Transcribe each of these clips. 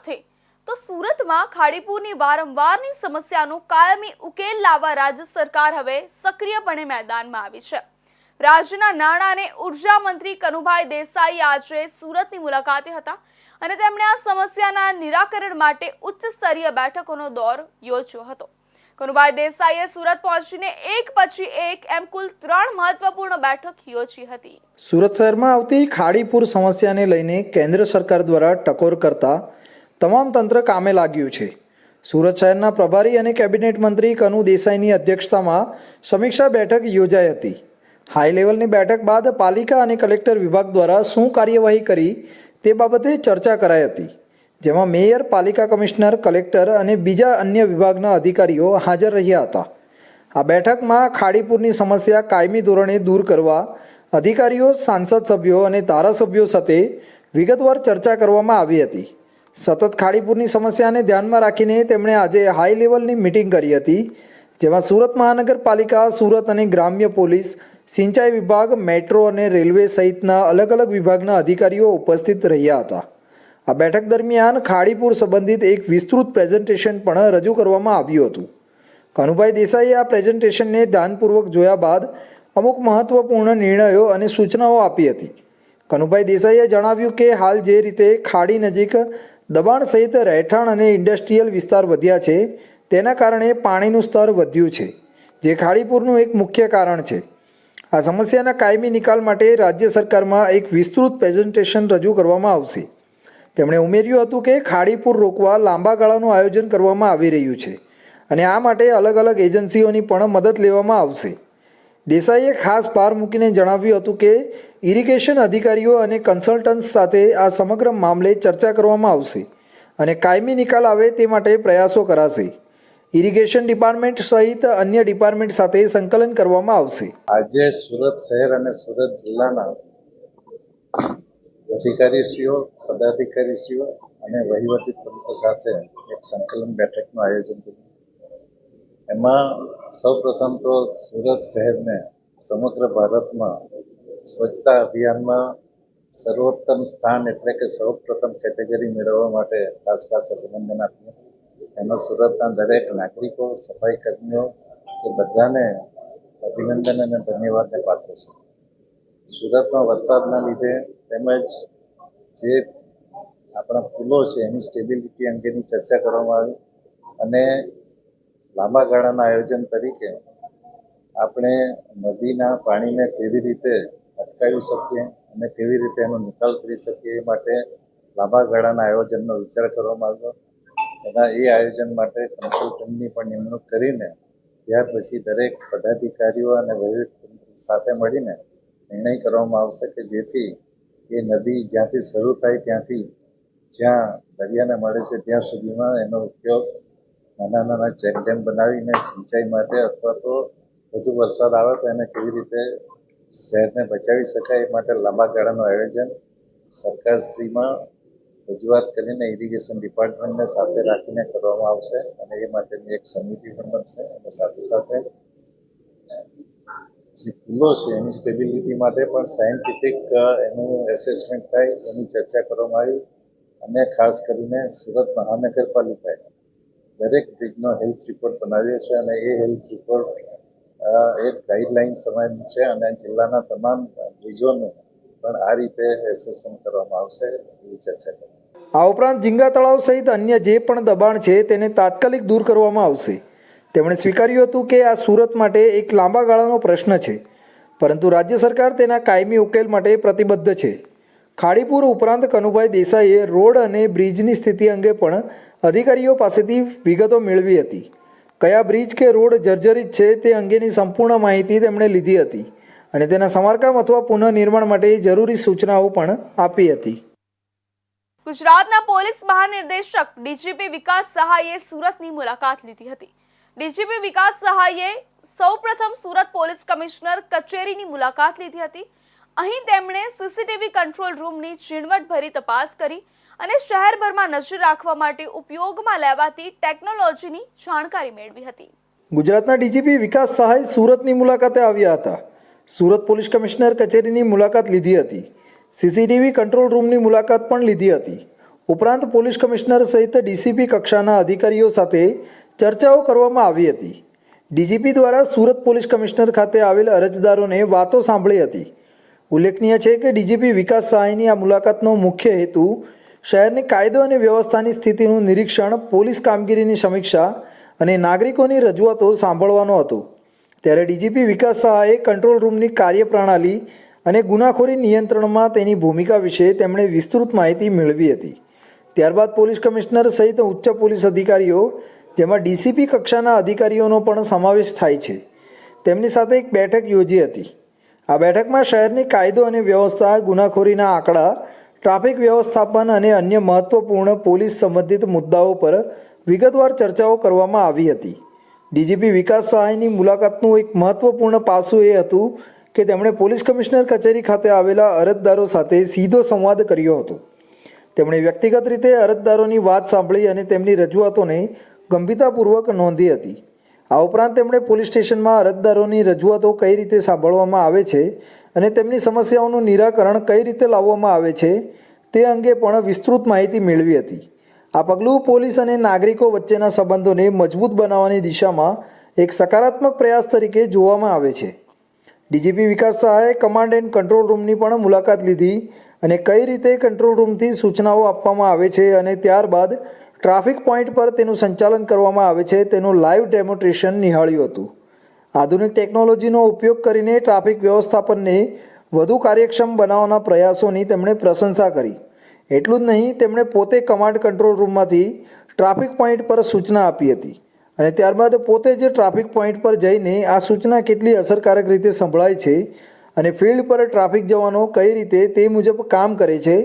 સમાનાર્થે તો સુરતમાં ખાડીપુરની વારંવારની સમસ્યાનો કાયમી ઉકેલ લાવવા રાજ્ય સરકાર હવે સક્રિયપણે મેદાનમાં આવી છે. રાજ્યના નાણાં અને ઊર્જા મંત્રી કનુભાઈ દેસાઈ આજે સુરતની મુલાકાતે હતા અને તેમણે આ સમસ્યાના નિરાકરણ માટે ઉચ્ચ સ્તરીય બેઠકોનો દોર યોજ્યો હતો. કનુભાઈ દેસાઈએ સુરત પહોંચીને એક પછી એક એમ કુલ ત્રણ મહત્વપૂર્ણ બેઠક યોજી હતી. સુરત શહેરમાં આવતી ખાડીપુર સમસ્યાને લઈને કેન્દ્ર સરકાર દ્વારા ટકોર કરતા તમામ તંત્ર કામે લાગ્યું છે. સુરત શહેરના પ્રભારી અને કેબિનેટ મંત્રી કનુ દેસાઈની અધ્યક્ષતામાં સમીક્ષા બેઠક યોજાઈ હતી. હાઈ લેવલની બેઠક બાદ પાલિકા અને કલેક્ટર વિભાગ દ્વારા શું કાર્યવાહી કરી તે બાબતે ચર્ચા કરાઈ હતી. જેમાં મેયર, પાલિકા કમિશનર, કલેક્ટર અને બીજા અન્ય વિભાગના અધિકારીઓ હાજર રહ્યા હતા. આ બેઠકમાં ખાડીપુરની સમસ્યા કાયમી ધોરણે દૂર કરવા અધિકારીઓ, સાંસદ સભ્યો અને ધારાસભ્યો સાથે વિગતવાર ચર્ચા કરવામાં આવી હતી. સતત ખાડીપુરની સમસ્યાને ધ્યાનમાં રાખીને તેમણે આજે હાઈ લેવલની મિટિંગ કરી હતી, જેમાં સુરત મહાનગરપાલિકા, સુરત અને ગ્રામ્ય પોલીસ, સિંચાઈ વિભાગ, મેટ્રો અને રેલવે સહિતના અલગ અલગ વિભાગના અધિકારીઓ ઉપસ્થિત રહ્યા હતા. આ બેઠક દરમિયાન ખાડીપુર સંબંધિત એક વિસ્તૃત પ્રેઝન્ટેશન પણ રજૂ કરવામાં આવ્યું હતું. કનુભાઈ દેસાઈએ આ પ્રેઝન્ટેશનને ધ્યાનપૂર્વક જોયા બાદ અમુક મહત્વપૂર્ણ નિર્ણયો અને સૂચનાઓ આપી હતી. કનુભાઈ દેસાઈએ જણાવ્યું કે હાલ જે રીતે ખાડી નજીક દબાણ સહિત રહેઠાણ અને ઇન્ડસ્ટ્રીયલ વિસ્તાર વધ્યા છે. તેના કારણે પાણીનું સ્તર વધ્યું છે, જે ખાડીપુરનું એક મુખ્ય કારણ છે. આ સમસ્યાના કાયમી નિકાલ માટે રાજ્ય સરકારમાં એક વિસ્તૃત પ્રેઝન્ટેશન રજૂ કરવામાં આવશે. તેમણે ઉમેર્યું હતું કે ખાડીપુર રોકવા લાંબા ગાળાનું આયોજન કરવામાં આવી રહ્યું છે અને આ માટે અલગ અલગ એજન્સીઓની પણ મદદ લેવામાં આવશે. દેસાઈએ ખાસ ભાર મૂકીને જણાવ્યું હતું કે ઇરિગેશન અધિકારીઓ અને કન્સલ્ટન્ટ્સ સાથે આ સમગ્ર મામલે ચર્ચા કરવામાં આવશે અને કાયમી નિકાલ આવે તે માટે પ્રયાસો કરાશે. ઇરિગેશન ડિપાર્ટમેન્ટ સહિત અન્ય ડિપાર્ટમેન્ટ સાથે સંકલન કરવામાં આવશે. આજે સુરત શહેર અને સુરત જિલ્લાના અધિકારીશ્રીઓ, પદાધિકારીશ્રીઓ અને વહીવટી તંત્ર સાથે એક સંકલન બેઠકનું આયોજન કર્યું. એમાં સૌપ્રથમ તો સુરત શહેરને સમગ્ર ભારતમાં સ્વચ્છતા અભિયાનમાં સર્વોત્તમ સ્થાન એટલે કે સૌપ્રથમ કેટેગરી મેળવવા માટે ખાસ ખાસ અભિનંદન આપ્યું એમાં સુરતના દરેક નાગરિકો સફાઈ કર્મીઓ એ બધાને અભિનંદન અને ધન્યવાદને પાત્ર છું. સુરતમાં વરસાદના લીધે તેમજ જે આપણા પુલો છે એની સ્ટેબિલિટી અંગેની ચર્ચા કરવામાં આવી અને લાંબા ગાળાના આયોજન તરીકે આપણે નદીના પાણીને કેવી રીતે અટકાવી શકીએ અને કેવી રીતે એનો નિકાલ કરી શકીએ એ માટે લાંબા ગાળાના આયોજનનો વિચાર કરવામાં આવ્યો. એના એ આયોજન માટે કન્સલ્ટન્ટની પણ નિમણૂક કરીને ત્યાર પછી દરેક પદાધિકારીઓ અને વહીવટતંત્ર સાથે મળીને નિર્ણય કરવામાં આવશે કે જેથી એ નદી જ્યાંથી શરૂ થાય ત્યાંથી જ્યાં દરિયાને મળે છે ત્યાં સુધીમાં એનો ઉપયોગ નાના નાના ચેકડેમ બનાવીને સિંચાઈ માટે અથવા તો વધુ વરસાદ આવે તો એને કેવી રીતે શહેરને બચાવી શકાય એ માટે લાંબા ગાળાનું આયોજન સરકારશ્રીમાં રજૂઆત કરીને ઇરિગેશન ડિપાર્ટમેન્ટને સાથે રાખીને કરવામાં આવશે અને એ માટેની એક સમિતિ પણ બનશે અને સાથે સાથે જે પુલો છે એની સ્ટેબિલિટી માટે પણ સાયન્ટિફિક એનું એસેસમેન્ટ થાય, એની ચર્ચા કરવામાં આવી અને ખાસ કરીને સુરત મહાનગરપાલિકાએ દરેક બ્રિજનો હેલ્થ રિપોર્ટ બનાવ્યો છે અને એ હેલ્થ રિપોર્ટ એક ગાઈડલાઈન સમાન છે અને જિલ્લાના તમામ બ્રિજોનું પણ આ રીતે એસેસમેન્ટ કરવામાં આવશે એવી ચર્ચા કરી. આ ઉપરાંત ઝીંગા તળાવ સહિત અન્ય જે પણ દબાણ છે તેને તાત્કાલિક દૂર કરવામાં આવશે. તેમણે સ્વીકાર્યું હતું કે આ સુરત માટે એક લાંબા ગાળાનો પ્રશ્ન છે, પરંતુ રાજ્ય સરકાર તેના કાયમી ઉકેલ માટે પ્રતિબદ્ધ છે. ખાડીપુર ઉપરાંત કનુભાઈ દેસાઈએ રોડ અને બ્રિજની સ્થિતિ અંગે પણ અધિકારીઓ પાસેથી વિગતો મેળવી હતી. કયા બ્રિજ કે રોડ જર્જરિત છે તે અંગેની સંપૂર્ણ માહિતી તેમણે લીધી હતી અને તેના સમારકામ અથવા પુનઃનિર્માણ માટે જરૂરી સૂચનાઓ પણ આપી હતી. ગુજરાતના પોલીસ મહાનિર્દેશક ડીજીપી વિકાસ સહાયે સુરતની મુલાકાત લીધી હતી. ડીજીપી વિકાસ સહાયે સૌપ્રથમ સુરત પોલીસ કમિશનર કચેરીની મુલાકાત લીધી હતી. અહીં તેમણે સીસીટીવી કંટ્રોલ રૂમની ઝીણવટભરી તપાસ કરી અને શહેરભરમાં નજર રાખવા માટે ઉપયોગમાં લેવાતી ટેકનોલોજીની જાણકારી મેળવી હતી. ગુજરાતના ડીજીપી વિકાસ સહાય સુરતની મુલાકાતે આવ્યા હતા. સુરત પોલીસ કમિશનર કચેરીની મુલાકાત લીધી હતી. સીસીટીવી કંટ્રોલ રૂમની મુલાકાત પણ લીધી હતી. ઉપરાંત પોલીસ કમિશનર સહિત ડીસીપી કક્ષાના અધિકારીઓ સાથે ચર્ચાઓ કરવામાં આવી હતી. ડીજીપી દ્વારા સુરત પોલીસ કમિશનર ખાતે આવેલ અરજદારોને વાતો સાંભળી હતી. ઉલ્લેખનીય છે કે ડીજીપી વિકાસ સહાયની આ મુલાકાતનો મુખ્ય હેતુ શહેરની કાયદો અને વ્યવસ્થાની સ્થિતિનું નિરીક્ષણ, પોલીસ કામગીરીની સમીક્ષા અને નાગરિકોની રજૂઆતો સાંભળવાનો હતો. ત્યારે ડીજીપી વિકાસ સહાયે કંટ્રોલ રૂમની કાર્યપ્રણાલી અને ગુનાખોરી નિયંત્રણમાં તેની ભૂમિકા વિશે તેમણે વિસ્તૃત માહિતી મેળવી હતી. ત્યારબાદ પોલીસ કમિશનર સહિત ઉચ્ચ પોલીસ અધિકારીઓ, જેમાં ડીસીપી કક્ષાના અધિકારીઓનો પણ સમાવેશ થાય છે, તેમની સાથે એક બેઠક યોજી હતી. આ બેઠકમાં શહેરની કાયદો અને વ્યવસ્થા, ગુનાખોરીના આંકડા ટ્રાફિક વ્યવસ્થાપન અને અન્ય મહત્વપૂર્ણ પોલીસ સંબંધિત મુદ્દાઓ પર વિગતવાર ચર્ચાઓ કરવામાં આવી હતી. ડીજીપી વિકાસ સહાયની મુલાકાતનું એક મહત્વપૂર્ણ પાસું એ હતું કે તેમણે પોલીસ કમિશનર કચેરી ખાતે આવેલા અરજદારો સાથે સીધો સંવાદ કર્યો હતો. તેમણે વ્યક્તિગત રીતે અરજદારોની વાત સાંભળી અને તેમની રજૂઆતોને ગંભીરતાપૂર્વક નોંધી હતી. આ ઉપરાંત તેમણે પોલીસ સ્ટેશનમાં અરજદારોની રજૂઆતો કઈ રીતે સાંભળવામાં આવે છે અને તેમની સમસ્યાઓનું નિરાકરણ કઈ રીતે લાવવામાં આવે છે તે અંગે પણ વિસ્તૃત માહિતી મેળવી હતી. આ પગલું પોલીસ અને નાગરિકો વચ્ચેના સંબંધોને મજબૂત બનાવવાની દિશામાં એક સકારાત્મક પ્રયાસ તરીકે જોવામાં આવે છે. ડીજીપી વિકાસ સહાયે કમાન્ડ એન્ડ કંટ્રોલ રૂમની પણ મુલાકાત લીધી અને કઈ રીતે કંટ્રોલ રૂમથી સૂચનાઓ આપવામાં આવે છે અને ત્યારબાદ ટ્રાફિક પોઈન્ટ પર તેનું સંચાલન કરવામાં આવે છે તેનું લાઈવ ડેમોન્સ્ટ્રેશન નિહાળ્યું હતું. આધુનિક ટેકનોલોજીનો ઉપયોગ કરીને ટ્રાફિક વ્યવસ્થાપનને વધુ કાર્યક્ષમ બનાવવાના પ્રયાસોની તેમણે પ્રશંસા કરી. એટલું જ નહીં, તેમણે પોતે કમાન્ડ કંટ્રોલ રૂમમાંથી ટ્રાફિક પોઈન્ટ પર સૂચના આપી હતી અને ત્યારબાદ પોતે જ ટ્રાફિક પોઈન્ટ પર જઈને આ સૂચના કેટલી અસરકારક રીતે સંભળાય છે અને ફિલ્ડ પર ટ્રાફિક જવાનો કઈ રીતે તે મુજબ કામ કરે છે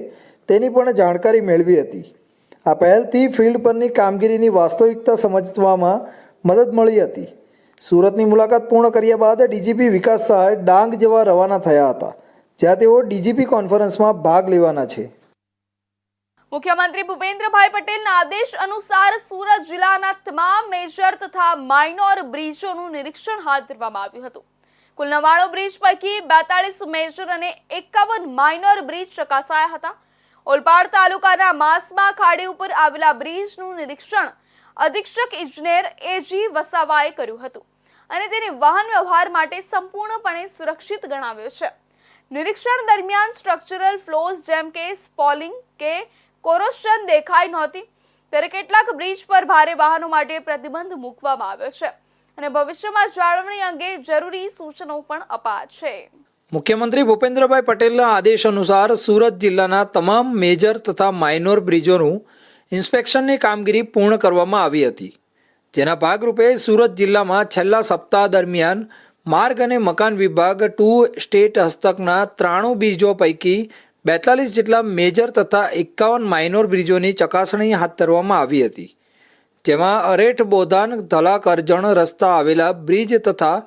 તેની પણ જાણકારી મેળવી હતી. આ પહેલથી ફિલ્ડ પરની કામગીરીની વાસ્તવિકતા સમજવામાં મદદ મળી હતી. સુરતની મુલાકાત પૂર્ણ કર્યા બાદ ડીજીપી વિકાસ સહાય ડાંગ જવા રવાના થયા હતા, જ્યાં તેઓ ડીજીપી કોન્ફરન્સમાં ભાગ લેવાના છે. મુખ્યમંત્રી ભૂપેન્દ્રભાઈ પટેલના આદેશ અનુસાર સુરત જિલ્લાના તમામ મેજર તથા માઇનોર બ્રિજોનું નિરીક્ષણ હાથ ધરવામાં આવ્યું હતું. કુલ નવાણું બ્રિજ પૈકી બેતાળીસ મેજર અને એકાવન માઇનોર બ્રિજ ચકાસાયા હતા. ઓલપાડ તાલુકાના માસમા ખાડી ઉપર આવેલા બ્રિજનું નિરીક્ષણ અધિક્ષક ઇજનેર એજી વસાવાએ કર્યું હતું અને તેને વાહન વ્યવહાર માટે સંપૂર્ણપણે સુરક્ષિત ગણાવ્યો છે. નિરીક્ષણ દરમિયાન સ્ટ્રક્ચરલ ફ્લોઝ જેમ કે સ્પોલિંગ કે કોરોશન દેખાઈ નહોતી, ત્યારે કેટલાક બ્રિજ પર ભારે વાહનો માટે પ્રતિબંધ મૂકવામાં આવ્યો છે અને ભવિષ્યમાં જાળવણી અંગે જરૂરી સૂચનો પણ અપાયા છે. મુખ્યમંત્રી ભૂપેન્દ્રભાઈ પટેલના આદેશ અનુસાર સુરત જિલ્લાના તમામ મેજર તથા માઇનોર બ્રિજોનું ઇન્સ્પેક્શનની કામગીરી પૂર્ણ કરવામાં આવી હતી. જેના ભાગરૂપે સુરત જિલ્લામાં છેલ્લા સપ્તાહ દરમિયાન માર્ગ અને મકાન વિભાગ ટુ સ્ટેટ હસ્તકના ત્રાણું બ્રિજો પૈકી બેતાલીસ જેટલા મેજર તથા એકાવન માઇનોર બ્રિજોની ચકાસણી હાથ ધરવામાં આવી હતી. જેમાં અરેઠ, બોધાન, ધલા, કરજણ રસ્તા આવેલા બ્રિજ તથા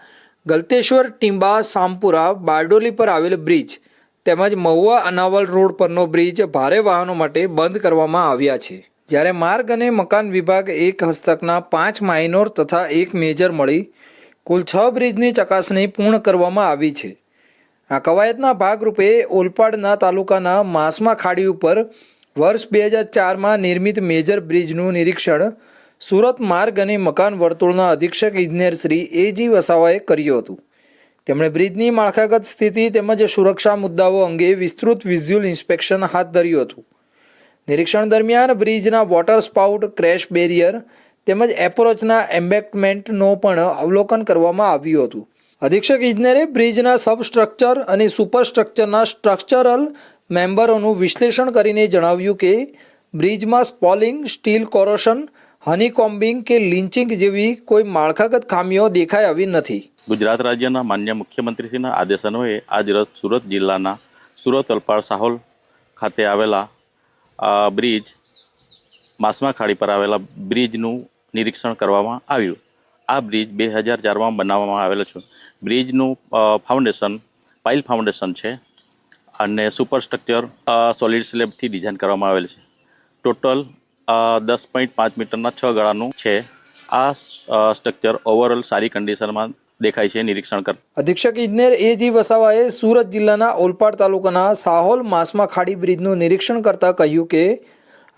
ગલતેશ્વર, ટીંબા, સામપુરા, બારડોલી પર આવેલ બ્રિજ તેમજ મહુવા અનાવલ રોડ પરનો બ્રિજ ભારે વાહનો માટે બંધ કરવામાં આવ્યા છે. જ્યારે માર્ગ અને મકાન વિભાગ એક હસ્તકના પાંચ માઇનોર તથા એક મેજર મળી, કુલ છ બ્રિજની ચકાસણી પૂર્ણ કરવામાં આવી છે. આ કવાયતના ભાગરૂપે ઓલપાડના તાલુકાના માસમા ખાડી ઉપર વર્ષ બે હજાર ચારમાં નિર્મિત મેજર બ્રિજનું નિરીક્ષણ સુરત માર્ગ અને મકાન વર્તુળના અધિક્ષક ઇજનેર શ્રી એજી વસાવાએ કર્યું હતું. તેમણે બ્રિજની માળખાગત સ્થિતિ તેમજ સુરક્ષા મુદ્દાઓ અંગે વિસ્તૃત વિઝ્યુઅલ ઇન્સ્પેક્શન હાથ ધર્યું હતું. નિરીક્ષણ દરમિયાન બ્રિજના વોટર સ્પાઉટ ક્રેશ બેરિયર તેમજ એપ્રોચના એમ્બેકમેન્ટનો પણ અવલોકન કરવામાં આવ્યું હતું. અધિક્ષક ઇજનેરે બ્રિજના સબસ્ટ્રક્ચર અને સુપરસ્ટ્રક્ચરના સ્ટ્રક્ચરલ મેમ્બરોનું વિશ્લેષણ કરીને જણાવ્યું કે, બ્રિજમાં સ્પોલિંગ, સ્ટીલ કોરોશન હનીકોમ્બિંગ કે લિન્ચિંગ જેવી કોઈ માળખાગત ખામીઓ દેખાઈ આવી નથી. ગુજરાત રાજ્યના માન્ય મુખ્યમંત્રીશ્રીના આદેશ અન્વયે આજરોજ સુરત જિલ્લાના સુરત અલપાડ સાહોલ ખાતે આવેલા બ્રિજ, માસમા ખાડી પર આવેલા બ્રિજનું નિરીક્ષણ કરવામાં આવ્યું. આ બ્રિજ બે હજાર ચારમાં બનાવવામાં આવેલો છે. બ્રિજનું ફાઉન્ડેશન, પાઇલ ફાઉન્ડેશન છે અને સુપરસ્ટ્રક્ચર સોલિડ સ્લેબથી ડિઝાઇન કરવામાં આવેલ છે. ટોટલ દસ પોઈન્ટ પાંચ મીટરના છ ગળાનું છે. આ સ્ટ્રક્ચર ઓવરઓલ સારી કન્ડિશનમાં દેખાય છે, નિરીક્ષણ કર અધિક્ષક ઇજનેર એ જી વસાવાએ સુરત જિલ્લાના ઓલપાડ તાલુકાના સાહોલ માસમા ખાડી બ્રિજનું નિરીક્ષણ કરતાં કહ્યું કે,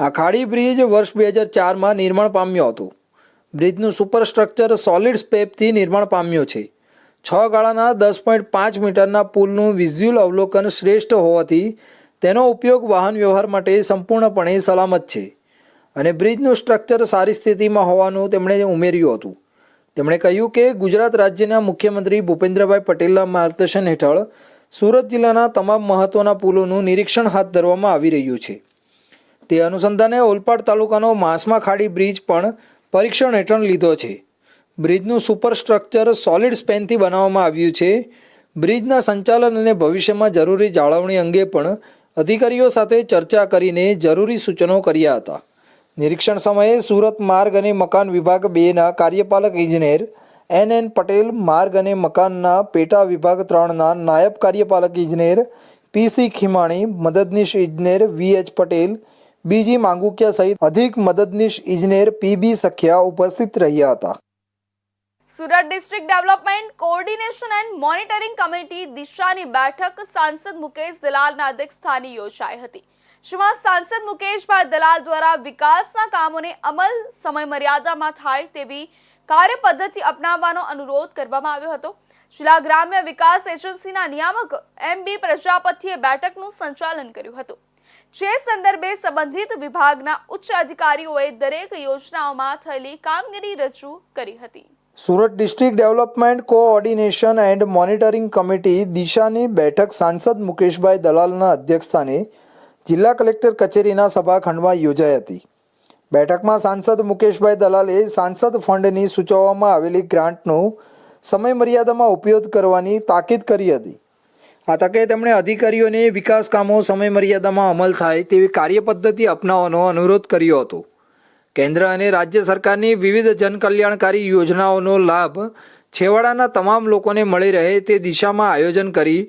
આ ખાડી બ્રિજ વર્ષ બે હજાર ચારમાં નિર્માણ પામ્યો હતો. બ્રિજનું સુપરસ્ટ્રક્ચર સોલિડ સ્પેપથી નિર્માણ પામ્યું છે. છ ગાળાના દસ પોઈન્ટ પાંચ મીટરના પુલનું વિઝ્યુઅલ અવલોકન શ્રેષ્ઠ હોવાથી તેનો ઉપયોગ વાહન વ્યવહાર માટે સંપૂર્ણપણે સલામત છે. અને બ્રિજનું સ્ટ્રક્ચર સારી સ્થિતિમાં હોવાનું તેમણે ઉમેર્યું હતું. તેમણે કહ્યું કે ગુજરાત રાજ્યના મુખ્યમંત્રી ભૂપેન્દ્રભાઈ પટેલના માર્ગદર્શન હેઠળ સુરત જિલ્લાના તમામ મહત્ત્વના પુલોનું નિરીક્ષણ હાથ ધરવામાં આવી રહ્યું છે. તે અનુસંધાને ઓલપાડ તાલુકાનો માસમા ખાડી બ્રિજ પણ પરીક્ષણ હેઠળ લીધો છે. બ્રિજનું સુપર સ્ટ્રક્ચર સોલિડ સ્પેનથી બનાવવામાં આવ્યું છે. બ્રિજના સંચાલન અને ભવિષ્યમાં જરૂરી જાળવણી અંગે પણ અધિકારીઓ સાથે ચર્ચા કરીને જરૂરી સૂચનો કર્યા હતા. નિરીક્ષણ સમયે સુરત માર્ગ અને મકાન વિભાગ બેના કાર્યપાલક ઇજનેર એન એન પટેલ માર્ગ અને મકાનના પેટા વિભાગ ત્રણના નાયબ કાર્યપાલક ઇજનેર પીસી ખીમાણી, મદદનીશ ઇજનેર વી એચ પટેલ, બીજી માંગુકિયા સહિત અધિક મદદનીશ ઇજનેર પીબી સખિયા ઉપસ્થિત રહ્યા હતા. Surat district development coordination and monitoring committee દિશાની બેઠક સાંસદ મુકેશ દલાલના અધ્યક્ષસ્થાને યોજાઈ હતી. જેમાં સાંસદ મુકેશભાઈ દલાલ દ્વારા વિકાસના કામોને અમલ સમય મર્યાદામાં થાય તેવી કાર્યપદ્ધતિ અપનાવવાનો અનુરોધ કરવામાં આવ્યો હતો. શિલા ગ્રામ્ય વિકાસ એજન્સીના નિયામક એમ બી પ્રજાપતિએ બેઠકનું સંચાલન કર્યું હતું. જે સંદર્ભે સંબંધિત વિભાગના ઉચ્ચ અધિકારીઓએ દરેક યોજનાઓમાં થયેલી કામગીરી રજૂ કરી હતી. Surat district development coordination and monitoring committee દિશાની બેઠક સાંસદ મુકેશભાઈ દલાલના અધ્યક્ષસ્થાને જિલ્લા કલેક્ટર કચેરીના સભાખંડમાં યોજાઈ હતી. બેઠકમાં સાંસદ મુકેશભાઈ દલાલે સાંસદ ફંડની સૂચવવામાં આવેલી ગ્રાન્ટનો સમય મર્યાદામાં ઉપયોગ કરવાની તાકીદ કરી હતી. આ તકે તેમણે અધિકારીઓને વિકાસ કામો સમય મર્યાદામાં અમલ થાય તેવી કાર્યપદ્ધતિ અપનાવવાનો અનુરોધ કર્યો હતો. કેન્દ્ર અને રાજ્ય સરકારની વિવિધ જનકલ્યાણકારી યોજનાઓનો લાભ છેવાડાના તમામ લોકોને મળી રહે તે દિશામાં આયોજન કરી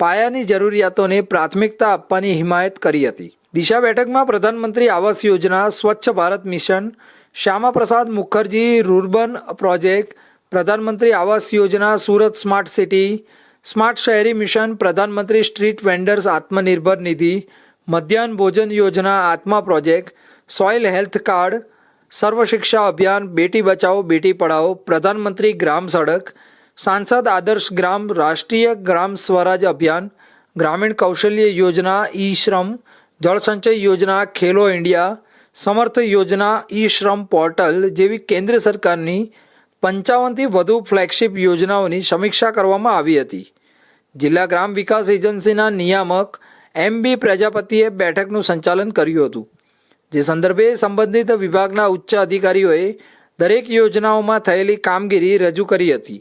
પાયાની જરૂરિયાતોને પ્રાથમિકતા આપવાની હિમાયત કરી હતી. દિશા બેઠકમાં Pradhanmantri Awas Yojana, Swachh Bharat mission, Shyamaprasad Mukherji, rurban project, Pradhanmantri Awas Yojana, Surat smart city, smart શહેરી mission, Pradhanmantri street vendors Atmanirbhar Nidhi, મધ્યાહન ભોજન યોજના, આત્મા project, soil health card Sarva Shiksha Abhiyan, Beti Bachao, Beti Padhao, પ્રધાનમંત્રી ગ્રામ સડક સાંસદ આદર્શ ગ્રામ રાષ્ટ્રીય ગ્રામ સ્વરાજ અભિયાન, ગ્રામીણ કૌશલ્ય યોજના ઈ શ્રમ જળસંચય યોજના ખેલો ઇન્ડિયા, સમર્થ યોજના ઈ શ્રમ પોર્ટલ જેવી કેન્દ્ર સરકારની પંચાવનથી વધુ ફ્લેગશિપ યોજનાઓની સમીક્ષા કરવામાં આવી હતી. જિલ્લા ગ્રામ વિકાસ એજન્સીના નિયામક એમ બી પ્રજાપતિએ બેઠકનું સંચાલન કર્યું હતું, જે સંદર્ભે સંબંધિત વિભાગના ઉચ્ચ અધિકારીઓએ દરેક યોજનાઓમાં થયેલી કામગીરી રજૂ કરી હતી.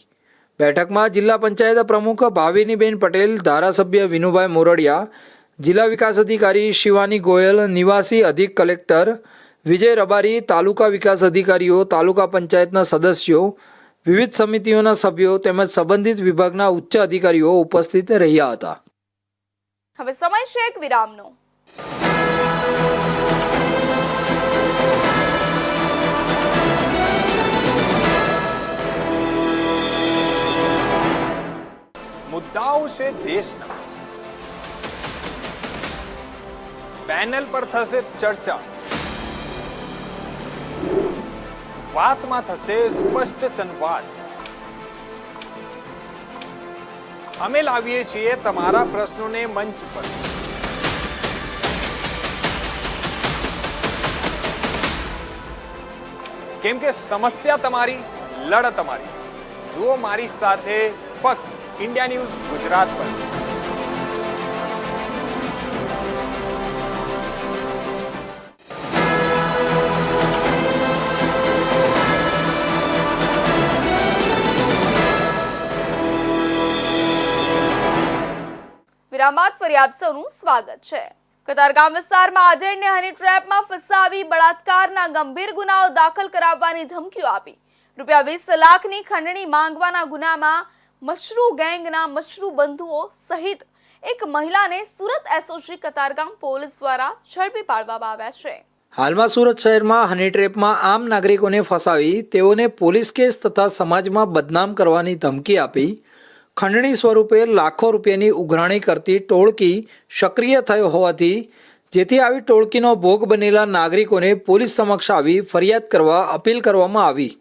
બેઠકમાં જિલ્લા પંચાયત પ્રમુખ ભાવિનીબેન પટેલ, ધારાસભ્ય વિનુભાઈ મોરડિયા, જિલ્લા વિકાસ અધિકારી શિવાની ગોયલ, નિવાસી અધિક કલેક્ટર વિજય રબારી, તાલુકા વિકાસ અધિકારીઓ, તાલુકા પંચાયતના સદસ્યો, વિવિધ સમિતિઓના સભ્યો તેમજ સંબંધિત વિભાગના ઉચ્ચ અધિકારીઓ ઉપસ્થિત રહ્યા હતા. હવે સમય છે એક વિરામનો. મુદ્દાઓ છે દેશના. પેનલ પર થશે ચર્ચા. વાતમાં થશે સ્પષ્ટ સંવાદ. અમે લાવીએ છીએ તમારા પ્રશ્નોને મંચ પર. કેમ કે સમસ્યા તમારી, લડત તમારી. જુઓ મારી સાથે ફક્ત ઇન્ડિયા ન્યૂઝ ગુજરાત પર. વિરામાત ફરી આપ સ્વાગત છે. કતારગામ વિસ્તારમાં આજેડને હની ટ્રેપમાં ફસાવી બળાત્કારના ગંભીર ગુનાઓ દાખલ કરાવવાની ધમકીઓ આપી. રૂપિયા વીસ લાખની ખંડણી માંગવાના ગુનામાં મશરૂ ગેંગના મશરૂ બંધુઓ સહિત એક મહિલાને સુરત એસઓજી કતારગામ પોલીસ દ્વારા ઝડપી પાડવામાં આવ્યા છે. હાલમાં સુરત શહેરમાં હની ટ્રેપમાં આમ નાગરિકોને ફસાવી તેઓને પોલીસ કેસ તથા સમાજમાં બદનામ કરવાની ધમકી આપી. ખંડણી સ્વરૂપે લાખો રૂપિયાની ઉઘરાણી કરતી ટોળકી સક્રિય થયો હોવાથી જેથી આવી ટોળકીનો ભોગ બનેલા નાગરિકોને પોલીસ સમક્ષ આવી ફરિયાદ કરવા અપીલ કરવામાં આવી.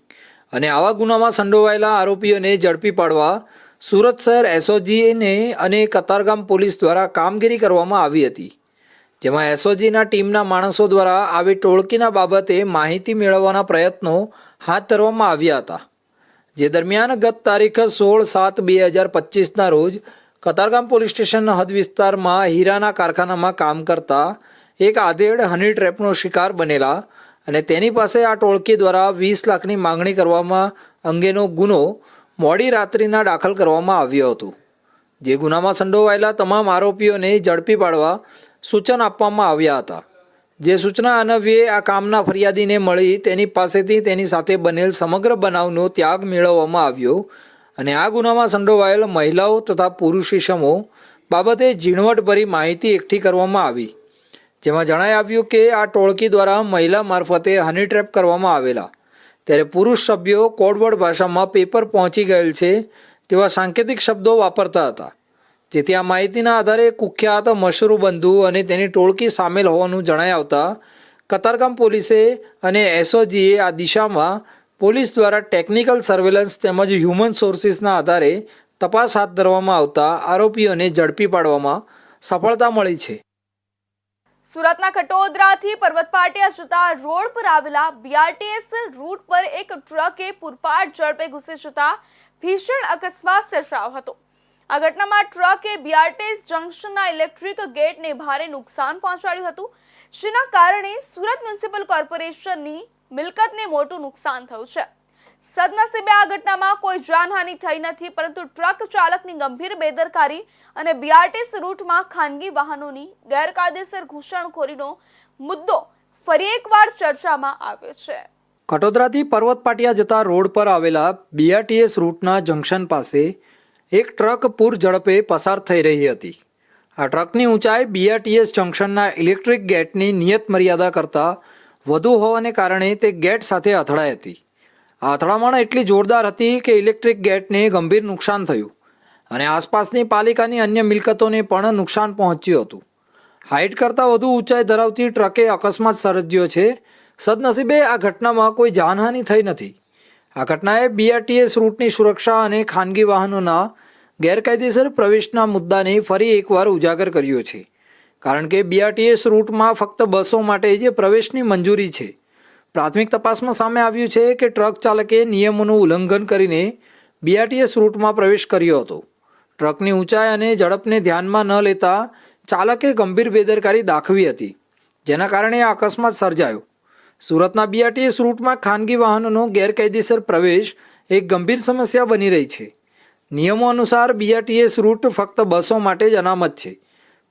અને આવા ગુનામાં સંડોવાયેલા આરોપીઓને ઝડપી પાડવા સુરત શહેર એસઓજીને અને કતારગામ પોલીસ દ્વારા કામગીરી કરવામાં આવી હતી. જેમાં એસઓજીના ટીમના માણસો દ્વારા આવી ટોળકીના બાબતે માહિતી મેળવવાના પ્રયત્નો હાથ ધરવામાં આવ્યા હતા. જે દરમિયાન ગત તારીખ સોળ સાત બે હજાર પચીસના રોજ કતારગામ પોલીસ સ્ટેશન હદ વિસ્તારમાં હીરાના કારખાનામાં કામ કરતા એક આધેડ હની ટ્રેપનો શિકાર બનેલા અને તેની પાસે આ ટોળકી દ્વારા વીસ લાખની માંગણી કરવામાં અંગેનો ગુનો મોડી રાત્રિના દાખલ કરવામાં આવ્યો હતો. જે ગુનામાં સંડોવાયેલા તમામ આરોપીઓને ઝડપી પાડવા સૂચન આપવામાં આવ્યા હતા. જે સૂચના અનવ્યે આ કામના ફરિયાદીને મળી તેની પાસેથી તેની સાથે બનેલ સમગ્ર બનાવનો ત્યાગ મેળવવામાં આવ્યો અને આ ગુનામાં સંડોવાયેલ મહિલાઓ તથા પુરુષ ઇસમો બાબતે ઝીણવટભરી માહિતી એકઠી કરવામાં આવી. જેમાં જણાઈ આવ્યું કે આ ટોળકી દ્વારા મહિલા મારફતે હની ટ્રેપ કરવામાં આવેલા. ત્યારે પુરુષ સભ્યો કોડવર્ડ ભાષામાં પેપર પહોંચી ગયેલ છે તેવા સાંકેતિક શબ્દો વાપરતા હતા, જેથી આ માહિતીના આધારે કુખ્યાત મશરૂ બંધુ અને તેની ટોળકી સામેલ હોવાનું જણાઈ આવતા કતારગામ પોલીસે અને એસઓજીએ આ દિશામાં પોલીસ દ્વારા ટેકનિકલ સર્વેલન્સ તેમજ હ્યુમન સોર્સિસના આધારે તપાસ હાથ ધરવામાં આવતા આરોપીઓને ઝડપી પાડવામાં સફળતા મળી છે. સુરતના કટોદરાથી પર્વત પાટિયા જતા રોડ પર આવેલા બીઆરટીએસ રૂટ પર એક ટ્રકે પૂરપાટ ઝડપે ઘૂસી જતા ભીષણ અકસ્માત સર્જાયો હતો. આ ઘટનામાં ટ્રકે બીઆરટીએસ જંકશનના ઇલેક્ટ્રિક ગેટને ભારે નુકસાન પહોંચાડ્યું હતું, જેના કારણે સુરત મ્યુનિસિપલ કોર્પોરેશનની મિલકતને મોટું નુકસાન થયું છે. સદનસીબે આ ઘટનામાં કોઈ જાનહાનિ થઈ નથી, પરંતુ ટ્રક ચાલકની ગંભીર બેદરકારી અને બીઆરટીએસ રૂટમાં ખાનગી વાહનોની ગેરકાયદેસર ઘૂસણખોરીનો મુદ્દો ફરી એકવાર ચર્ચામાં આવ્યો છે. કટોદરાથી પર્વત પાટિયા જતા રોડ પર આવેલા બીઆરટીએસ રૂટના જંકશન પાસે એક ટ્રક પૂર ઝડપે પસાર થઈ રહી હતી. આ ટ્રકની ઊંચાઈ બીઆરટીએસ જંકશનના ઇલેક્ટ્રિક ગેટની નિયત મર્યાદા કરતાં વધુ હોવાને કારણે તે ગેટ સાથે અથડાઈ હતી. અથડામણ એટલી જોરદાર હતી કે ઇલેક્ટ્રિક ગેટને ગંભીર નુકસાન થયું અને આસપાસની પાલિકાની અન્ય મિલકતોને પણ નુકસાન પહોંચ્યું હતું. હાઇટ કરતાં વધુ ઊંચાઈ ધરાવતી ટ્રકે અકસ્માત સર્જ્યો છે. સદનસીબે આ ઘટનામાં કોઈ જાનહાનિ થઈ નથી. આ ઘટનાએ બીઆરટીએસ રૂટની સુરક્ષા અને ખાનગી વાહનોના ગેરકાયદેસર પ્રવેશના મુદ્દાને ફરી એકવાર ઉજાગર કર્યો છે. કારણ કે બીઆરટીએસ રૂટમાં ફક્ત બસો માટે જે પ્રવેશની મંજૂરી છે. પ્રાથમિક તપાસમાં સામે આવ્યું છે કે ટ્રક ચાલકે નિયમોનું ઉલ્લંઘન કરીને બીઆરટીએસ રૂટમાં પ્રવેશ કર્યો હતો. ટ્રકની ઊંચાઈ અને ઝડપને ધ્યાનમાં ન લેતા ચાલકે ગંભીર બેદરકારી દાખવી હતી, જેના કારણે આ અકસ્માત સર્જાયો. સુરતના બીઆરટીએસ રૂટમાં ખાનગી વાહનોનો ગેરકાયદેસર પ્રવેશ એક ગંભીર સમસ્યા બની રહી છે. નિયમો અનુસાર બીઆરટીએસ રૂટ ફક્ત બસો માટે જ અનામત છે,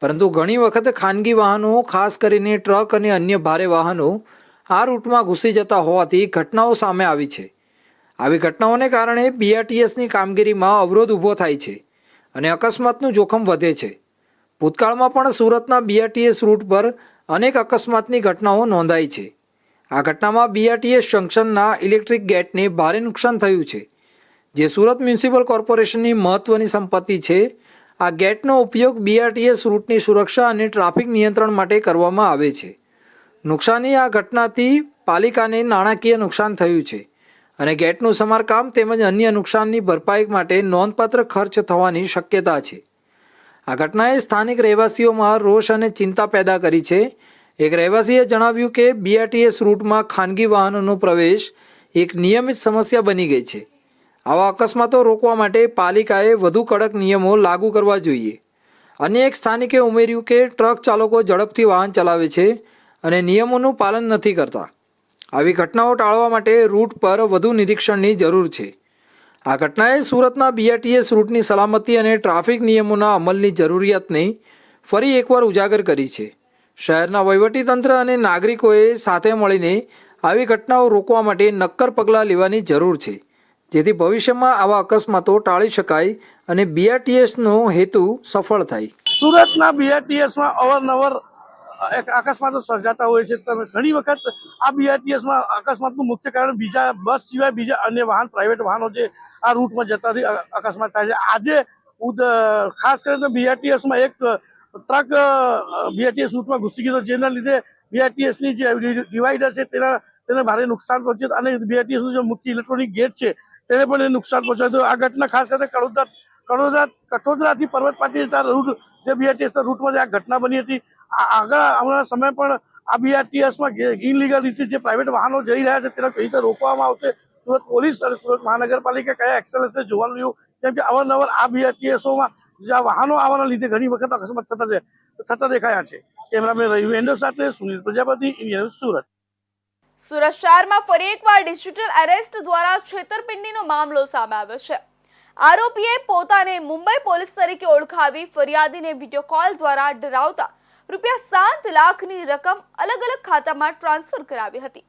પરંતુ ઘણી વખત ખાનગી વાહનો, ખાસ કરીને ટ્રક અને અન્ય ભારે વાહનો આ રૂટમાં ઘૂસી જતા હોવાથી ઘટનાઓ સામે આવી છે. આવી ઘટનાઓને કારણે બીઆરટીએસની કામગીરીમાં અવરોધ ઊભો થાય છે અને અકસ્માતનું જોખમ વધે છે. ભૂતકાળમાં પણ સુરતના બીઆરટીએસ રૂટ પર અનેક અકસ્માતની ઘટનાઓ નોંધાઈ છે. આ ઘટનામાં બીઆરટીએસ જંકશનના ઇલેક્ટ્રિક ગેટને ભારે નુકસાન થયું છે. જે સુરત મ્યુનિસિપલ કોર્પોરેશનની મહત્ત્વની સંપત્તિ છે, આ ગેટનો ઉપયોગ બીઆરટીએસ રૂટની સુરક્ષા અને ટ્રાફિક નિયંત્રણ માટે કરવામાં આવે છે. નુકસાની આ ઘટનાથી પાલિકાને નાણાકીય નુકસાન થયું છે અને ગેટનું સમારકામ તેમજ અન્ય નુકસાનની ભરપાઈ માટે નોંધપાત્ર ખર્ચ થવાની શક્યતા છે. આ ઘટનાએ સ્થાનિક રહેવાસીઓમાં રોષ અને ચિંતા પેદા કરી છે. એક રહેવાસીએ જણાવ્યું કે બીઆરટીએસ રૂટમાં ખાનગી વાહનોનો પ્રવેશ એક નિયમિત સમસ્યા બની ગઈ છે. આવા અકસ્માતો રોકવા માટે પાલિકાએ વધુ કડક નિયમો લાગુ કરવા જોઈએ. અન્ય એક સ્થાનિકે ઉમેર્યું કે ટ્રક ચાલકો ઝડપથી વાહન ચલાવે છે અને નિયમોનું પાલન નથી કરતા. આવી ઘટનાઓ ટાળવા માટે રૂટ પર વધુ નિરીક્ષણની જરૂર છે. આ ઘટનાએ સુરતના બીઆરટીએસ રૂટની સલામતી અને ટ્રાફિક નિયમોના અમલની જરૂરિયાતને ફરી એકવાર ઉજાગર કરી છે. શહેરના વહીવટીતંત્ર અને નાગરિકોએ સાથે મળીને આવી ઘટનાઓ રોકવા માટે નક્કર પગલાં લેવાની જરૂર છે. જેથી ભવિષ્યમાં આવા અકસ્માતો ટાળી શકાય અને બીઆરટીએસનો હેતુ સફળ થાય. સુરતના બીઆરટીએસમાં અવારનવાર અકસ્માતો સર્જાતા હોય છે. તમે ઘણી વખત આ બીઆરટીએસમાં અકસ્માતનું મુખ્ય કારણ બીજા બસ સિવાય બીજા અન્ય વાહન પ્રાઇવેટ વાહનો જે આ રૂટમાં જતા અકસ્માત થાય છે. આજે ખાસ કરીને બીઆરટીએસમાં એક ટ્રક બીઆરટીએસ રૂટમાં ઘૂસી ગયો જેના લીધે બીઆરટીએસની જે ડિવાઈડર છે તેના, તેને ભારે નુકસાન પહોંચ્યું અને બીઆરટીએસનું જે મુખ્ય ઇલેક્ટ્રોનિક ગેટ છે તેને પણ નુકસાન પહોંચાડ્યું આ ઘટના ખાસ કરીને કડોદરા કડોદરા, કઠોદરાથી પર્વત પાટી જતા રૂટ, જે બીઆરટીએસના રૂટમાં જે આ ઘટના બની હતી આગળ આવનારા સમય પણ આ બીઆરટીએસમાં ઇનલીગલ રીતે જે પ્રાઇવેટ વાહનો જઈ રહ્યા છે, તેને કઈ રીતે રોકવામાં આવશે? સુરત પોલીસ અને સુરત મહાનગરપાલિકા કયા એક્શન જોવાનું રહ્યું? કેમ કે અવારનવાર આ બીઆરટીએસઓમાં જે વાહનો આવવાના લીધે ઘણી વખત અકસ્માત થતા થતા દેખાયા છે. કેમેરામેન રવિ વેન્ડર સાથે સુનિલ પ્રજાપતિ ઇન્ડિયન સુરત. સુરત શહેરમાં ફરી એકવાર ડિજિટલ એરેસ્ટ દ્વારા છેતરપિંડીનો મામલો સામે આવ્યો છે. આરોપીએ પોતાને મુંબઈ પોલીસ તરીકે ઓળખાવી ફરિયાદીને વીડિયો કોલ દ્વારા ડરાવતા રૂપિયા સાત લાખની રકમ અલગ અલગ ખાતામાં ટ્રાન્સફર કરાવી હતી.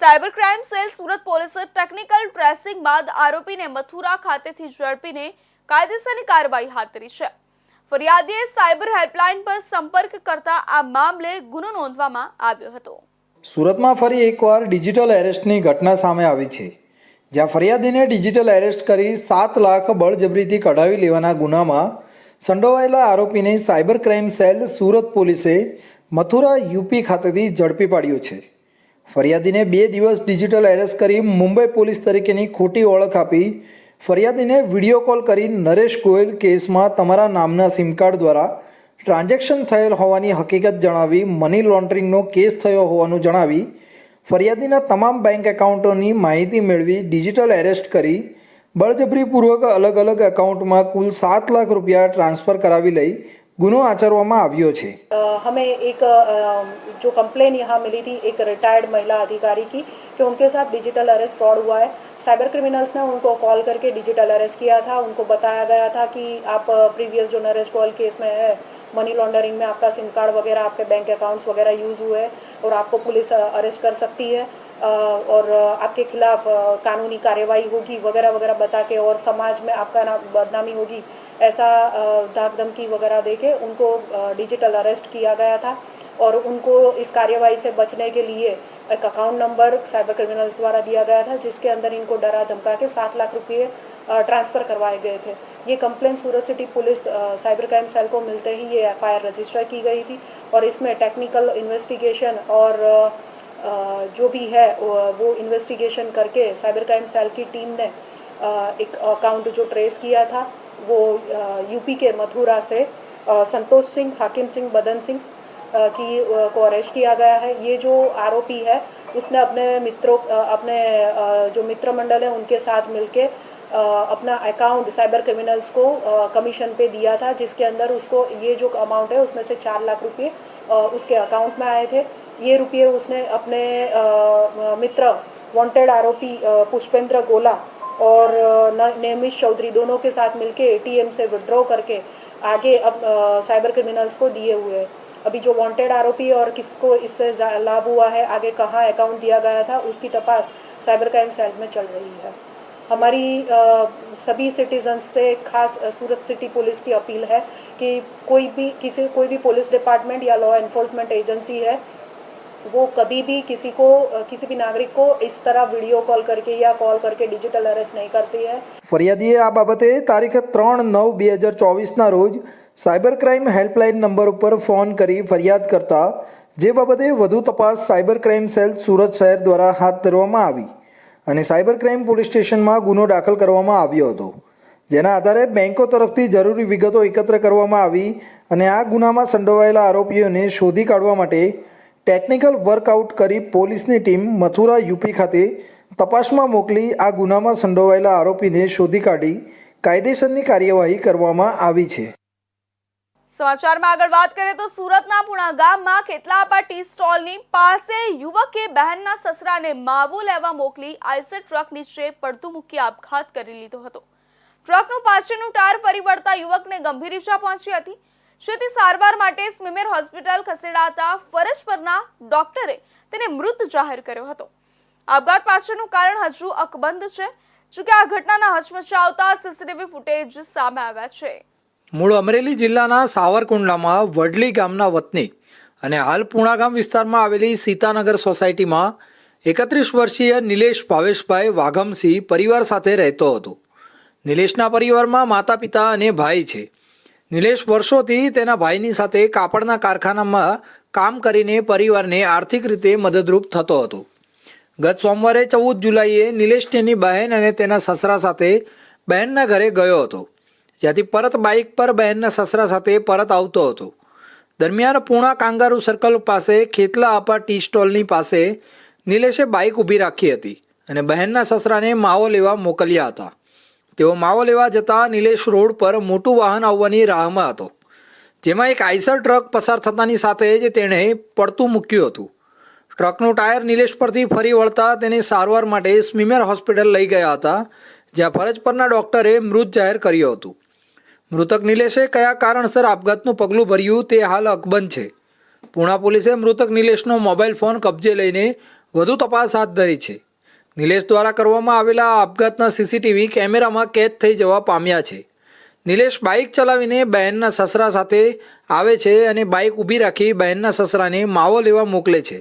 સાયબર ક્રાઇમ સેલ સુરત પોલીસે ટેકનિકલ ટ્રેસિંગ બાદ આરોપીને મથુરા ખાતેથી ઝડપીને કાયદેસરની કાર્યવાહી હાથ ધરી છે. ફરિયાદીએ સાયબર હેલ્પલાઇન પર સંપર્ક કરતા આ મામલે ગુનો નોંધવામાં આવ્યો હતો. સુરતમાં ફરી એકવાર ડિજિટલ એરેસ્ટની ઘટના સામે આવી છે. જ્યાં ફરિયાદીને ડિજિટલ એરેસ્ટ કરી સાત લાખ બળજબરીથી કઢાવી લેવાના ગુનામાં સંડોવાયેલા આરોપીને સાયબર ક્રાઇમ સેલ સુરત પોલીસે મથુરા યુપી ખાતેથી ઝડપી પાડ્યો છે. ફરિયાદીને બે દિવસ ડિજિટલ એરેસ્ટ કરી મુંબઈ પોલીસ તરીકેની ખોટી ઓળખ આપી ફરિયાદીને વીડિયો કોલ કરી નરેશ ગોયલ કેસમાં તમારા નામના સિમ કાર્ડ દ્વારા ટ્રાન્ઝેક્શન થયેલ હોવાની હકીકત જણાવી મની લોન્ડરિંગનો કેસ થયો હોવાનું જણાવી ફરિયાદીના તમામ બેંક એકાઉન્ટોની માહિતી મેળવી ડિજિટલ એરેસ્ટ કરી બળજબરીપૂર્વક અલગ અલગ એકાઉન્ટમાં કુલ સાત લાખ રૂપિયા ટ્રાન્સફર કરાવી લઈ ગુનો આચરવામાં આવ્યો છે अ, हमें एक अ, जो कंप्लेन यहाँ मिली थी एक रिटायर्ड महिला अधिकारी की कि उनके साथ डिजिटल अरेस्ट फ्रॉड हुआ है साइबर क्रिमिनल्स ने उनको कॉल करके डिजिटल अरेस्ट किया था उनको बताया गया था कि आप प्रीवियस जो नरेश कॉल केस में है मनी लॉन्ड्रिंग में आपका सिम कार्ड वगैरह आपके बैंक अकाउंट्स वगैरह यूज़ हुए हैं और आपको पुलिस अरेस्ट कर सकती है अ, और आपके खिलाफ कानूनी कार्यवाही होगी वगैरह वगैरह बता के और समाज में आपका नाम बदनामी होगी ऐसा धाक धमकी वगैरह दे के उनको डिजिटल अरेस्ट किया गया था और उनको इस कार्यवाही से बचने के लिए एक अकाउंट नंबर साइबर क्रिमिनल्स द्वारा दिया गया था जिसके अंदर इनको डरा धमका के सात लाख रुपये ट्रांसफ़र करवाए गए थे। ये complaint Surat city police cyber crime cell को मिलते ही ये एफआईआर रजिस्टर की गई थी और इसमें टेक्निकल इन्वेस्टिगेशन और अ, जो भी है वो- इन्वेस्टिगेशन करके साइबर क्राइम सेल की टीम ने एक अकाउंट जो ट्रेस किया था, वो यूपी के मथुरा से संतोष सिंह, हाकिम सिंह, बदन सिंह की को अरेस्ट किया गया है। ये जो आरोपी है, उसने अपने मित्रों अपने जो मित्र मंडल है, उनके साथ मिलके अपना अकाउंट साइबर क्रिमिनल्स को कमीशन पे दिया था, जिसके अंदर उसको, ये जो अमाउंट है, उसमें से चार लाख रुपए उसके अकाउंट में आए थे। ये रुपये उसने अपने मित्र वांटेड आरोपी पुष्पेंद्र गोला और नेमिश चौधरी दोनों के साथ मिलके एटीएम से विड्रॉ करके आगे अब साइबर क्रिमिनल्स को दिए हुए हैं। अभी जो वांटेड आरोपी और किसको इससे लाभ हुआ है आगे कहाँ अकाउंट दिया गया था उसकी तपास साइबर क्राइम सेल में चल रही है। हमारी अ, सभी सिटीजन्स से खास सूरत सिटी पुलिस की अपील है कि कोई भी किसी कोई भी पुलिस डिपार्टमेंट या लॉ एनफोर्समेंट एजेंसी है वो कभी भी किसी को अ, किसी भी नागरिक को इस तरह वीडियो कॉल करके या कॉल करके डिजिटल अरेस्ट नहीं करती है ફરિયાદીએ આ બાબતે તારીખ ત્રણ નવ બે હજાર ચોવીસના રોજ સાયબર ક્રાઇમ હેલ્પલાઇન નંબર ઉપર ફોન કરી ફરિયાદ કરતા જે બાબતે વધુ તપાસ સાયબર ક્રાઇમ સેલ સુરત શહેર દ્વારા હાથ ધરવામાં આવી અને સાયબર ક્રાઇમ પોલીસ સ્ટેશનમાં ગુનો દાખલ કરવામાં આવ્યો હતો જેના આધારે બેંકો તરફથી જરૂરી વિગતો એકત્ર કરવામાં આવી અને આ ગુનામાં સંડોવાયેલા આરોપીઓને શોધી કાઢવા માટે ટેકનિકલ વર્કઆઉટ કરી પોલીસની ટીમ મથુરા યુપી ખાતે તપાસમાં મોકલી આ ગુનામાં સંડોવાયેલા આરોપીને શોધી કાઢી કાયદેસરની કાર્યવાહી કરવામાં આવી છે. સમાચારમાં આગળ વાત કરીએ તો સુરતના પુણા ગામમાં કેટલાપા ટી સ્ટોલની પાસે યુવકે બહેનના સસરાને માવો લેવા મોકલી આઈસર ટ્રક નીચે પડતું મૂકી આપઘાત કરી લીધો હતો. ટ્રકનું પાછળનું ટાયર ફરી વળતા યુવકને ગંભીર ઈજા પહોંચી હતી. જેથી સારવાર માટે સ્મીમેર હોસ્પિટલ ખસેડાતા ફરજ પરના ડોક્ટરે તેને મૃત જાહેર કર્યો હતો. આપઘાત પાછળનું કારણ હજુ અકબંધ છે. જોકે આ ઘટનાના હચમચાવતા સીસીટીવી ફૂટેજ સામે આવ્યા છે. મૂળ અમરેલી જિલ્લાના સાવરકુંડલામાં વડલી ગામના વતની અને હાલ પૂણા ગામ વિસ્તારમાં આવેલી સીતાનગર સોસાયટીમાં એકત્રીસ વર્ષીય નિલેશ ભાવેશભાઈ વાઘમસિંહ પરિવાર સાથે રહેતો હતો. નિલેશના પરિવારમાં માતા પિતા અને ભાઈ છે. નિલેશ વર્ષોથી તેના ભાઈની સાથે કાપડના કારખાનામાં કામ કરીને પરિવારને આર્થિક રીતે મદદરૂપ થતો હતો. ગત સોમવારે ચૌદ જુલાઈએ નિલેશ તેની બહેન અને તેના સસરા સાથે બહેનના ઘરે ગયો હતો, જ્યાંથી પરત બાઇક પર બહેનના સસરા સાથે પરત આવતો હતો. દરમિયાન પૂણા કાંગારુ સર્કલ પાસે ખેતલા આપા ટી સ્ટોલની પાસે નિલેશે બાઇક ઊભી રાખી હતી અને બહેનના સસરાને માવો લેવા મોકલ્યા હતા. તેઓ માવો લેવા જતા નિલેશ રોડ પર મોટું વાહન આવવાની રાહમાં હતો, જેમાં એક આઈસર ટ્રક પસાર થતાની સાથે જ તેણે પડતું મૂક્યું હતું. ટ્રકનું ટાયર નિલેશ પરથી ફરી વળતા તેને સારવાર માટે સ્મીમેર હોસ્પિટલ લઈ ગયા હતા, જ્યાં ફરજ પરના ડૉક્ટરે મૃત જાહેર કર્યું હતું. મૃતક નિલેશે કયા કારણસર આપઘાતનું પગલું ભર્યું તે હાલ અકબંધ છે. પૂણા પોલીસે મૃતક નિલેશનો મોબાઈલ ફોન કબજે લઈને વધુ તપાસ હાથ ધરી છે. નિલેશ દ્વારા કરવામાં આવેલા આ આપઘાતના સીસીટીવી કેમેરામાં કેદ થઈ જવા પામ્યા છે. નિલેશ બાઇક ચલાવીને બહેનના સસરા સાથે આવે છે અને બાઇક ઊભી રાખી બહેનના સસરાને માવો લેવા મોકલે છે.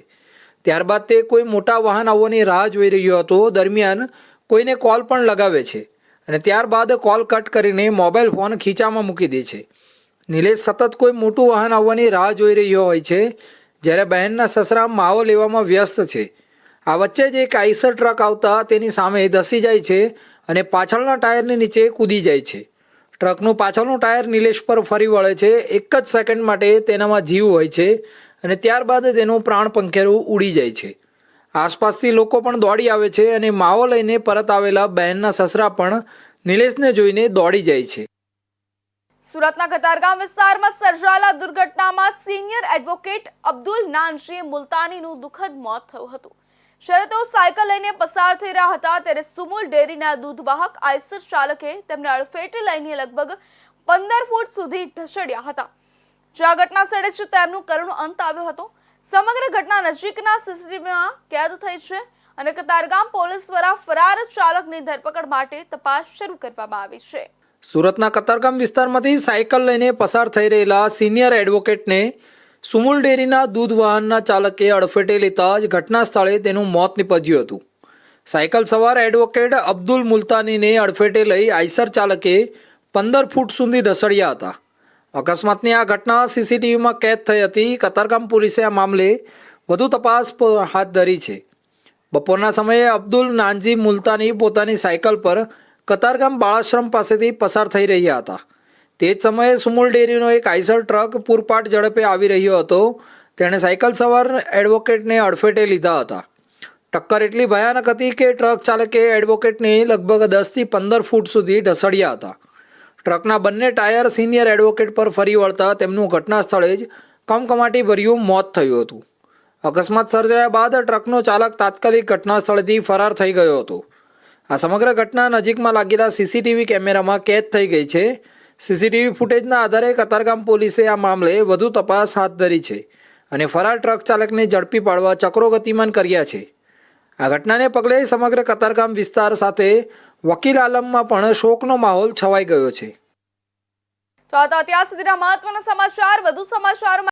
ત્યારબાદ તે કોઈ મોટા વાહન આવવાની રાહ જોઈ રહ્યો હતો. દરમિયાન કોઈને કોલ પણ લગાવે છે અને ત્યારબાદ કોલ કટ કરીને મોબાઈલ ફોન ખીચામાં મૂકી દે છે. નિલેશ સતત કોઈ મોટું વાહન આવવાની રાહ જોઈ રહ્યો હોય છે, જ્યારે બહેનના સસરા માવો લેવામાં વ્યસ્ત છે. આ વચ્ચે જ એક આઈસર ટ્રક આવતા તેની સામે ધસી જાય છે અને પાછળના ટાયરની નીચે કૂદી જાય છે. ટ્રકનું પાછળનું ટાયર નિલેશ પર ફરી વળે છે. એક જ સેકન્ડ માટે તેનામાં જીવ હોય છે અને ત્યારબાદ તેનું પ્રાણ પંખેરું ઉડી જાય છે. આસપાસથી લોકો પણ દોડી આવે છે અને માવો લઈને પરત આવેલા બહેનના સસરા પણ નિલેશને જોઈને દોડી જાય છે. સુરતના કતારગામ વિસ્તારમાં સર્જાયેલા દુર્ઘટનામાં સિનિયર એડવોકેટ અબ્દુલ નાનશ્રી મુલતાનીનું દુઃખદ મોત થયું હતું. તેઓ સાયકલ લઈને પસાર થઈ રહ્યા હતા ત્યારે સુમુલ ડેરીના દૂધવાહક આઈસર ચાલકે તેમને અડફેટે લઈને લગભગ પંદર ફૂટ સુધી ઢસડ્યા હતા. જ્યાં ઘટના સ્થળે જ તેમનું કરુણ અંત આવ્યો હતો. સમગ્ર ઘટના નજીકના સીસીટીવીમાં કેદ થઈ છે અને કતારગામ પોલીસ દ્વારા ફરાર ચાલકની ધરપકડ માટે તપાસ શરૂ કરવામાં આવી છે. સુરતના કતારગામ વિસ્તારમાંથી સાયકલ લઈને પસાર થઈ રહેલા સિનિયર એડવોકેટને સુમુલ ડેરીના દૂધ વાહનના ચાલકે અડફેટે લેતા જ ઘટના સ્થળે તેનું મોત નીપજ્યું હતું. સાયકલ સવાર એડવોકેટ અબ્દુલ મુલતાનીને અડફેટે લઈ આઈસર ચાલકે પંદર ફૂટ સુધી ધસડ્યા હતા. અકસ્માતની આ ઘટના સીસીટીવીમાં કેદ થઈ હતી. કતારગામ પોલીસે આ મામલે વધુ તપાસ હાથ ધરી છે. બપોરના સમયે અબ્દુલ નાનજી મુલતાની પોતાની સાયકલ પર કતારગામ બાળાશ્રમ પાસેથી પસાર થઈ રહ્યા હતા. તે જ સમયે સુમુલ ડેરીનો એક આઈસર ટ્રક પૂરપાટ ઝડપે આવી રહ્યો હતો. તેણે સાયકલ સવાર એડવોકેટને અડફેટે લીધા હતા. ટક્કર એટલી ભયાનક હતી કે ટ્રક ચાલકે એડવોકેટને લગભગ દસથી પંદર ફૂટ સુધી ઢસડ્યા હતા. ટ્રકના બંને ટાયર સિનિયર એડવોકેટ પર ફરી વળતા તેમનું ઘટના સ્થળે જ કમકમાટી ભર્યું મોત થયું હતું. અકસ્માત સર્જાયા બાદ ટ્રકનો ચાલક તાત્કાલિક ઘટના સ્થળેથી ફરાર થઈ ગયો હતો. આ સમગ્ર ઘટના નજીકમાં લાગેલા સીસીટીવી કેમેરામાં કેદ થઈ ગઈ છે. સીસીટીવી ફૂટેજના આધારે કતારગામ પોલીસે આ મામલે વધુ તપાસ હાથ ધરી છે અને ફરાર ટ્રક ચાલકને ઝડપી પાડવા ચક્રો ગતિમાન કર્યા છે. આ ઘટનાને પગલે સમગ્ર કતારગામ વિસ્તાર સાથે વકીલ આલમમાં પણ શોકનો માહોલ છવાઈ ગયો છે. તો અત્યાર સુધીના મહત્વના સમાચાર. વધુ સમાચારો